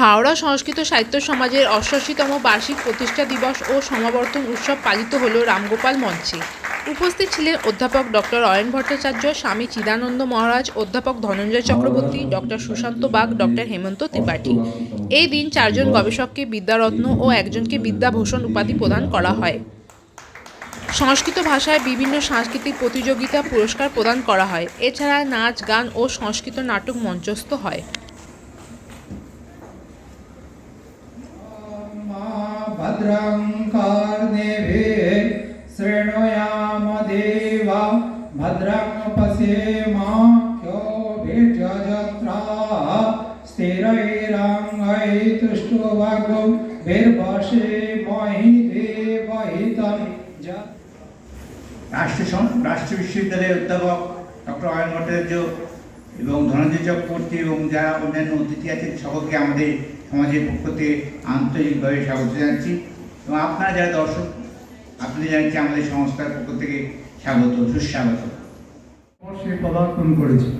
হাওড়া সংস্কৃত সাহিত্য সমাজের অষ্টাশিতম বার্ষিক প্রতিষ্ঠা দিবস ও সমাবর্তন উৎসব পালিত হল রামগোপাল মঞ্চে। উপস্থিত ছিলেন অধ্যাপক ডক্টর অয়ন ভট্টাচার্য, স্বামী চিদানন্দ মহারাজ, অধ্যাপক ধনঞ্জয় চক্রবর্তী ডক্টর সুশান্ত বাগ ডক্টর হেমন্ত ত্রিপাঠী। এই দিন চারজন গবেষককে বিদ্যারত্ন ও একজনকে বিদ্যাভূষণ উপাধি প্রদান করা হয়। সংস্কৃত ভাষায় বিভিন্ন সাংস্কৃতিক প্রতিযোগিতা পুরস্কার প্রদান করা হয়। এছাড়া নাচ, গান ও সংস্কৃত নাটক মঞ্চস্থ হয়। भद्रं पश्येमाख्योभिर्जत्राः स्थिरैरङ्गैतुष्टुभगुभिर्वशे महि देवहितं ज রাষ্ট্র সং- রাষ্ট্রীয় বিশ্ববিদ্যালয়ের অধ্যাপক ডক্টর অয়ন ভট্টাচার্য এবং ধনঞ্জয় চক্রবর্তী এবং যারা অন্যান্য অতিথি আছেন সকলকে আমাদের সমাজের পক্ষ থেকে আন্তরিকভাবে স্বাগত জানাচ্ছি এবং আপনারা যারা দর্শক আপনাদের জানাচ্ছি আমাদের সংস্থার পক্ষ থেকে স্বাগত সুস্বাগত বর্ষে পদার্পণ করেছে।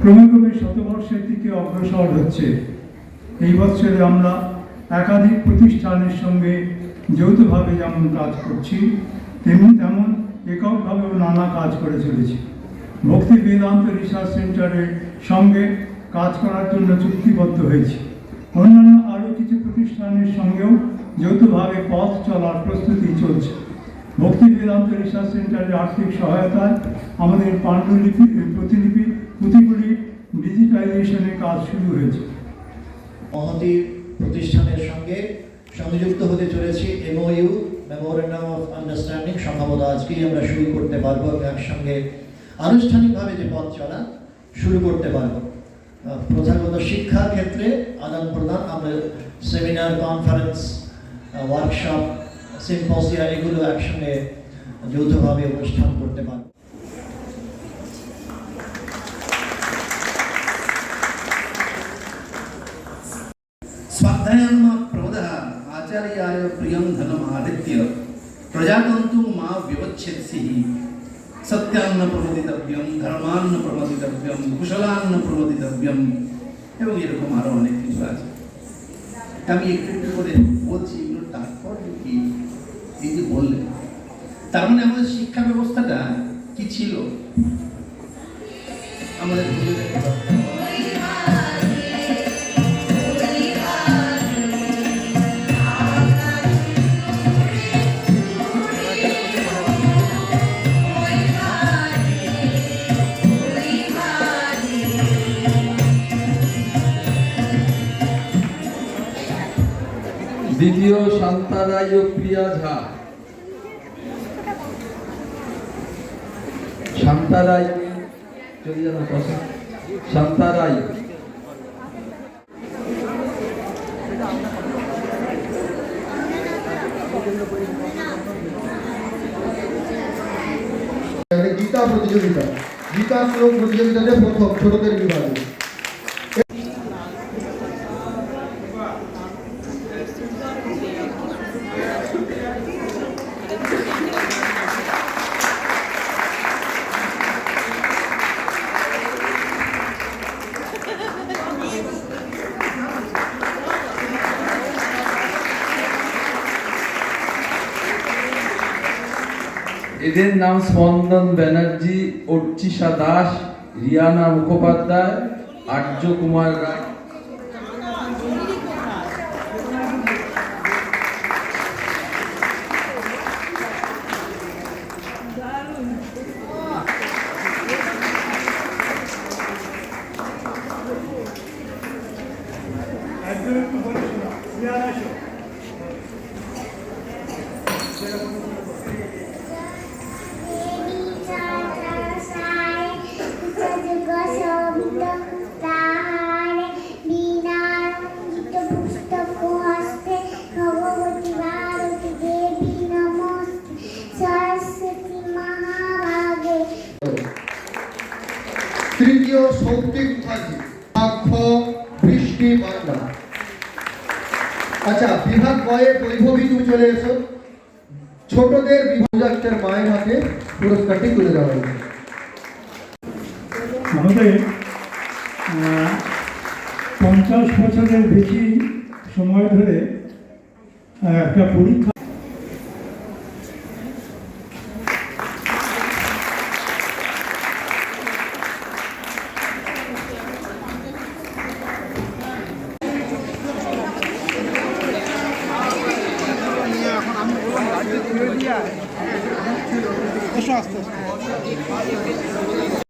ক্রমে ক্রমে শতবর্ষের দিকে অগ্রসর হচ্ছে। এই বছরে আমরা একাধিক প্রতিষ্ঠানের সঙ্গে যৌথভাবে যেমন কাজ করছি, তেমনি তেমন এককভাবেও নানা কাজ করে চলেছি। ভক্তি বেদান্ত রিসার্চ সেন্টারের সঙ্গে কাজ করার জন্য চুক্তিবদ্ধ হয়েছি। অন্যান্য আরও কিছু প্রতিষ্ঠানের সঙ্গেও যৌথভাবে পথ চলার প্রস্তুতি চলছে। ভক্তি বেদান্ত রিসার্চ সেন্টারের আর্থিক সহায়তায় আমাদের পাণ্ডুলিপি প্রতিলিপি, পুঁথিগুলি ডিজিটাইজেশনের কাজ শুরু হয়েছে। মহতি প্রতিষ্ঠানের সঙ্গে সংযুক্ত হতে চলেছি এমওইউ মেমোরেন্ডাম অফ আন্ডারস্ট্যান্ডিং সম্ভবত আজকেই আমরা শুরু করতে পারব একসঙ্গে আনুষ্ঠানিকভাবে যে পথ চলা শুরু করতে পারব। প্রথাগত শিক্ষার ক্ষেত্রে আদান প্রদান আমরা সেমিনার কনফারেন্স ওয়ার্কশপ সিম্পোসিয়া এগুলো একসঙ্গে যৌথভাবে অনুষ্ঠান করতে পারবো स्वाध्यायान्मा प्रमदः आचार्याय प्रियं धनमादित्य प्रजातन्तु मा विवच्छेत्सिः সত্যান্ন প্রমোদিতব্যম ধর্মান্ন প্রমোদিতব্যম কুশলান্ন প্রমোদিতব্যম এবং এরকম আরো অনেক কিছু আছে আমি একটু একটু করে বলছি এগুলোর তাৎপর্য কি এই যে বললেন তার মানে আমাদের শিক্ষা ব্যবস্থাটা কি ছিল? দ্বিতীয় শান্তারাই ও প্রিয়া ঝা। শান্তারাই চলে যান শান্তারাই মানে গীতা প্রতিযোগিতা। গীতা শ্লোক প্রতিযোগিতাতে প্রথম, ছোটদের বিভাগে। এদের নাম স্পন্দন ব্যানার্জি অর্চিষা দাস রিয়ানা মুখোপাধ্যায় আর্য কুমার রায়। মহাভাগে বৃষ্টি আচ্ছা বিভাগ বয়ে বৈভবী তুমি চলে এসো। ছোটদের বিভাগের মায়ের হাতে পুরস্কারটি তুলে দেওয়া হয়েছে আমাদের পঞ্চাশ বছরের বেশি সময় ধরে একটা পরীক্ষা